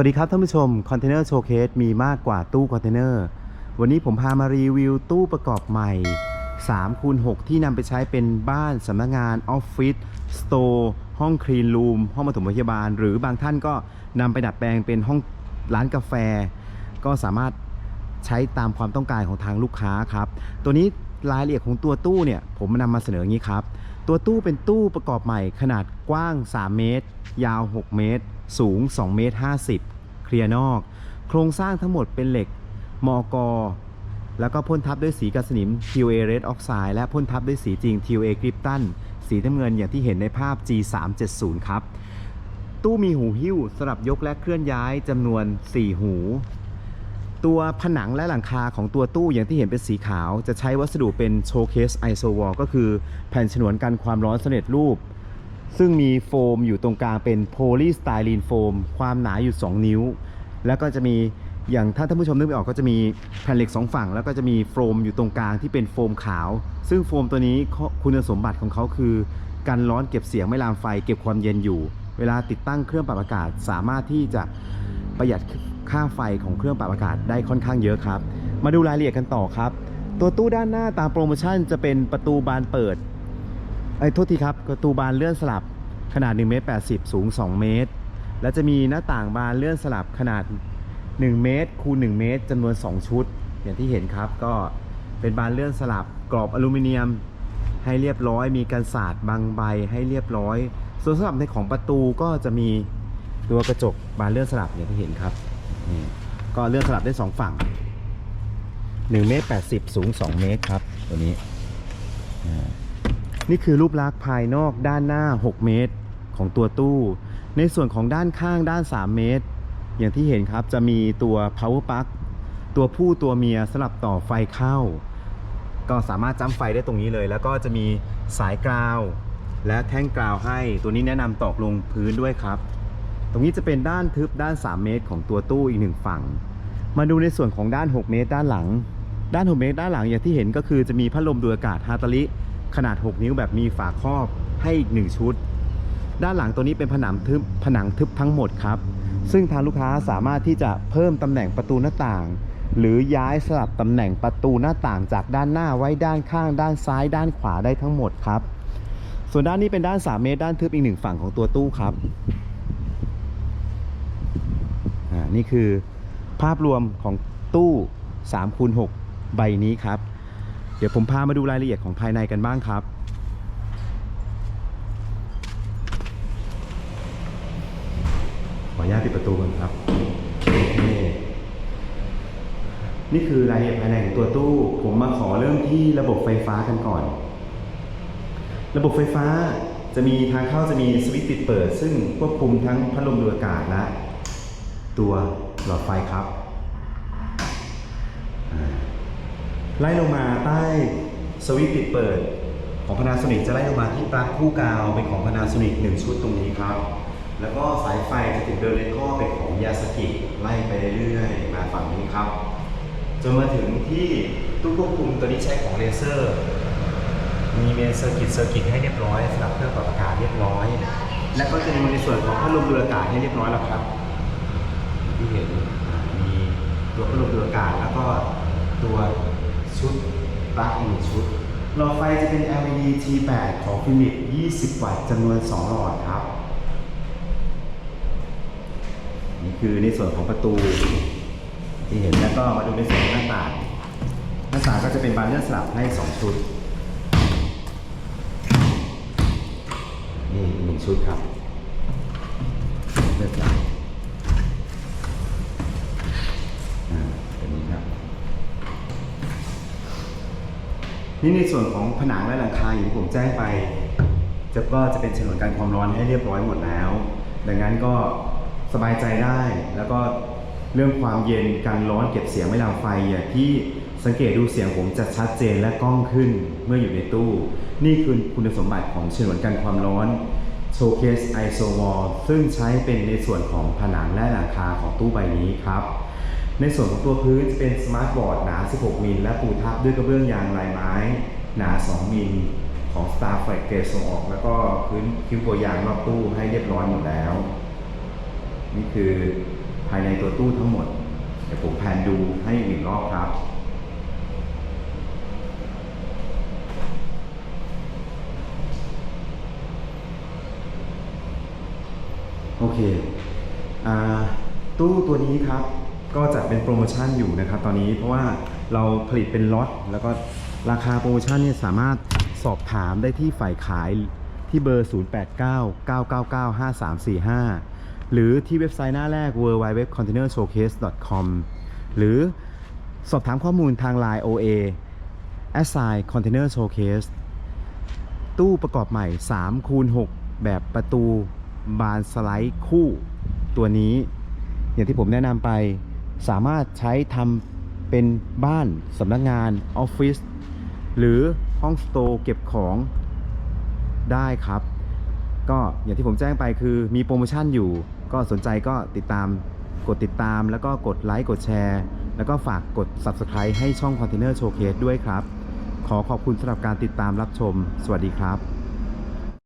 วัสดีครับท่านผู้ชมคอนเทนเนอร์โชว์เคสมีมากกว่าตู้คอนเทนเนอร์วันนี้ผมพามารีวิวตู้ประกอบใหม่3คูณ6ที่นำไปใช้เป็นบ้านสำนักงานออฟฟิศสโตร์ห้องคลีนรูมห้องปฐมพยาบาล หรือบางท่านก็นำไปดัดแปลงเป็นห้องร้านกาแฟ ก็สามารถใช้ตามความต้องการของทางลูกค้าครับ ตัวนี้รายละเอียดของตัวตู้เนี่ยผมนำมาเสนออย่างนี้ครับ ตัวตู้เป็นตู้ประกอบใหม่ขนาดกว้าง 3 เมตร ยาว 6 เมตร สูง2เมตร50 เคลียร์นอก โครงสร้างทั้งหมดเป็นเหล็กมอกแล้วก็พ่นทับด้วยสีกันสนิม TOA Red Oxide และพ่นทับด้วยสีจริง TOA Krypton สีน้ำเงินอย่างที่เห็นในภาพ G370 ครับ ตู้มีหูหิ้วสำหรับยกและเคลื่อนย้ายจำนวน 4 หู ตัวผนังและหลังคาของตัวตู้อย่างที่เห็นเป็นสีขาว จะใช้วัสดุเป็นโชว์เคสไอโซวอลก็คือแผ่นฉนวนกันความร้อนสำเร็จรูป ซึ่งมีโฟมอยู่ตรงกลางเป็นโพลีสไตรีนโฟมความหนาอยู่ 2 นิ้ว แล้วก็จะมีอย่างถ้าท่านผู้ชมนึกไม่ออกก็จะมีแผ่นเหล็ก 2 ฝั่ง แล้วก็จะมีโฟมอยู่ตรงกลางที่เป็นโฟมขาว ซึ่งโฟมตัวนี้คุณสมบัติของเขาคือกันร้อนเก็บเสียงไม่ลามไฟเก็บความเย็นอยู่ เวลาติดตั้งเครื่องปรับอากาศสามารถที่จะประหยัดค่าไฟของเครื่องปรับอากาศได้ค่อนข้างเยอะครับ มาดูรายละเอียดกันต่อครับ ตัวตู้ด้านหน้าตามโปรโมชั่นจะเป็นประตูบานเปิด ไอ้โทษทีครับประตูบานเลื่อนสลับขนาด1เมตร80 สูง 2 เมตร และจะมีหน้าต่างบานเลื่อนสลับขนาด 1 เมตร คูณ 1 เมตรจำนวน 2 ชุด อย่างที่เห็นครับก็เป็นบานเลื่อนสลับกรอบอลูมิเนียม ให้เรียบร้อย มีกันศาสตร์บางใบให้เรียบร้อย ส่วนสำหรับในของประตูก็จะมีตัวกระจกบานเลื่อนสลับอย่างที่เห็นครับนี่ก็เลื่อนสลับได้สองฝั่ง1เมตร80 สูง 2 เมตรครับตัวนี้อ่า นี่คือรูปลักษณ์ภายนอกด้านหน้า 6 เมตรของตัวตู้ ในส่วนของด้านข้างด้าน 3 เมตร อย่างที่เห็นครับจะมีตัว power plug ตัวผู้ตัวเมียสลับต่อไฟเข้า ก็สามารถจ้ำไฟได้ตรงนี้เลย แล้วก็จะมีสายกราว และแท่งกราวให้ ตัวนี้แนะนำตอกลงพื้นด้วยครับ ตรงนี้จะเป็นด้านทึบด้าน 3 เมตร ของตัวตู้อีกหนึ่งฝั่ง มาดูในส่วนของด้าน 6 เมตร ด้านหลัง ด้าน 6 เมตร ด้านหลังอย่างที่เห็นก็คือจะมีพัดลมดูดอากาศฮาตาลิ ขนาด 6 นิ้วแบบมีฝาครอบให้อีก1ชุด ด้านหลังตัวนี้เป็นผนังทึบผนังทึบทั้งหมดครับ ซึ่งทางลูกค้าสามารถที่จะเพิ่มตำแหน่งประตูหน้าต่าง หรือย้ายสลับตำแหน่งประตูหน้าต่างจากด้านหน้าไว้ด้านข้าง ด้านซ้าย ด้านขวาได้ทั้งหมดครับ ส่วนด้านนี้เป็นด้าน 3 เมตร ด้านทึบอีกหนึ่งฝั่งของตัวตู้ครับอ่านี่คือภาพรวมของตู้3คูณ6ใบนี้ครับ เดี๋ยวผมพามาดูรายละเอียดของภายในกันบ้างครับ ขออนุญาตปิดประตูก่อนครับนี่นี่คือรายละเอียดภายในของตัวตู้ ผมมาขอเริ่มที่ระบบไฟฟ้ากันก่อน ระบบไฟฟ้าจะมีทางเข้าจะมีสวิตช์ปิดเปิด ซึ่งควบคุมทั้งพัดลมดูอากาศและ ตัวหลอดไฟครับ ไล่ลงมาใต้สวิตช์ปิดเปิด ของ Panasonic จะไล่ลงมาที่ปลั๊กคู่กาวเป็นของ Panasonic หนึ่งชุดตรงนี้ครับ แล้วก็สายไฟจะถูกเดินในท่อเป็นของยาสกิไล่ไปเรื่อยๆมาฝั่งนี้ครับ จนมาถึงที่ตู้ควบคุมตัวนี้ใช้ของเลเซอร์ มีเมนเซอร์กิตเซอร์กิตให้เรียบร้อยสำหรับเครื่องปรับอากาศเรียบร้อย และก็จะมีในส่วนของพัดลมดูดอากาศให้เรียบร้อยแล้วครับที่เห็นมีตัวพัดลมดูดอากาศแล้วก็ตัว ชุดปลั๊กอีกหนึ่งชุดหลอดไฟจะเป็น LED T8 ของฟิลิป20 วัตต์จำนวน 2 หลอดครับ นี่คือในส่วนของประตู ที่เห็นแล้วก็มาดูในส่วนหน้าต่างหน้าต่างก็จะเป็นบานเลื่อนสลับให้ 2 ชุด นี่หนึ่งชุดครับเลือกสลั นี่ในส่วนของผนังและหลังคาอย่างที่ผมแจ้งไป จะก็จะเป็นฉนวนกันความร้อนให้เรียบร้อยหมดแล้ว ดังนั้นก็สบายใจได้แล้วก็เรื่องความเย็นการร้อนเก็บเสียงไม่ลามไฟอย่างที่สังเกตดูเสียงผมจะชัดเจนและกล้องขึ้นเมื่ออยู่ในตู้ นี่คือคุณสมบัติของฉนวนกันความร้อน Showcase ISO Wall ซึ่งใช้เป็นในส่วนของผนังและหลังคาของตู้ใบนี้ครับ ในส่วนของตัวพื้นจะเป็นสมาร์ทบอร์ดหนา 16 มิล และปูทับด้วยกระเบื้องยางลายไม้ หนา 2 มิล ของ Star f l a g เกรดส่งออก แล้วก็พื้นคิ้วโปรยางรอบตู้ให้เรียบร้อยหมดแล้ว นี่คือภายในตัวตู้ทั้งหมด เดี๋ยวผมแพนดูให้อีกหนึ่งรอบครับโอเคอตู้ตัวนี้ครับ ก็จัดเป็นโปรโมชั่นอยู่นะครับตอนนี้เพราะว่าเราผลิตเป็นล็อตแล้วก็ราคาโปรโมชั่นเนี่ยสามารถสอบถามได้ที่ฝ่ายขายที่เบอร์ 0899995345 หรือที่เว็บไซต์หน้าแรก www.containershowcase.com หรือสอบถามข้อมูลทาง Line OA assign container showcase ตู้ประกอบใหม่3คูณ6แบบประตูบานสไลด์คู่ตัวนี้ อย่างที่ผมแนะนำไป สามารถใช้ทำเป็นบ้านสำนักงานออฟฟิศหรือห้องสโตร์เก็บของได้ครับ ก็อย่างที่ผมแจ้งไปคือมีโปรโมชั่นอยู่ ก็สนใจก็ติดตามกดติดตามแล้วก็กดไลค์กดแชร์แล้วก็ฝากกด Subscribe ให้ช่อง Container Showcase ด้วยครับ ขอขอบคุณสำหรับการติดตามรับชม สวัสดีครับ